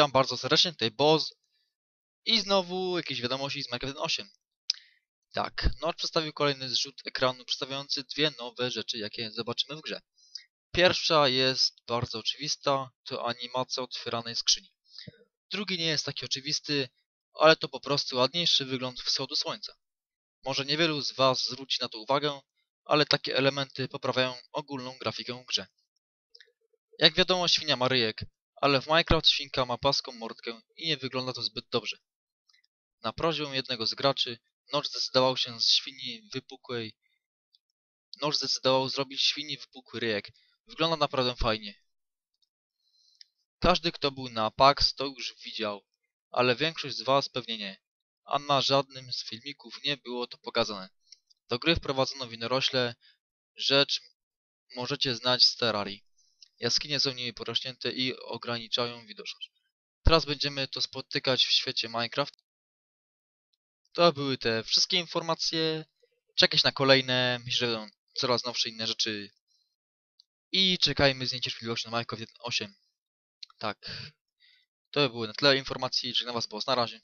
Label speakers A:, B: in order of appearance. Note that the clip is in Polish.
A: Witam bardzo serdecznie, tutaj Boz. I znowu jakieś wiadomości z Minecraft 1.8. Tak, Nord przedstawił kolejny zrzut ekranu przedstawiający dwie nowe rzeczy, jakie zobaczymy w grze. Pierwsza jest bardzo oczywista, to animacja otwieranej skrzyni. Drugi nie jest taki oczywisty, ale to po prostu ładniejszy wygląd wschodu słońca. Może niewielu z Was zwróci na to uwagę, ale takie elementy poprawiają ogólną grafikę w grze. Jak wiadomo, świnia ma ryjek, ale w Minecraft świnka ma płaską mordkę i nie wygląda to zbyt dobrze. Na prośbę jednego z graczy, Notch zdecydował się z świni wypukłej... Notch zdecydował zrobić świni wypukły ryjek. Wygląda naprawdę fajnie. Każdy, kto był na PAX, to już widział, ale większość z Was pewnie nie. A na żadnym z filmików nie było to pokazane. Do gry wprowadzono winorośle, rzecz możecie znać z Terrarii. Jaskinie są nimi porośnięte i ograniczają widoczność. Teraz będziemy to spotykać w świecie Minecraft. To były te wszystkie informacje. Czekać na kolejne, myślę, że będą coraz nowsze inne rzeczy. I czekajmy z niecierpliwością na Minecraft 1.8. Tak. To były na tyle informacji. Żegnam Was, boss. Na razie.